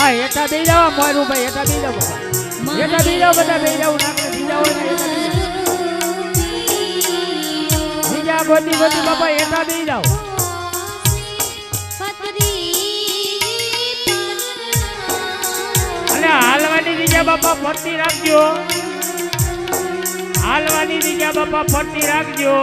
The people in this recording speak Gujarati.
હા, હેઠા બે જાવ મોરું ભાઈ, હેઠા બે જાવ બાપા હેઠા બે જાવ બધા બે જાવ નાખને બીજા બે જાવ બીજા ગોતી ગોતી, બાપા, હેઠા બે જાવ અને હાલવાની જગ્યા બાપા ફરતી રાખજો. હાલવાની જગ્યા બાપા ફરતી રાખજો.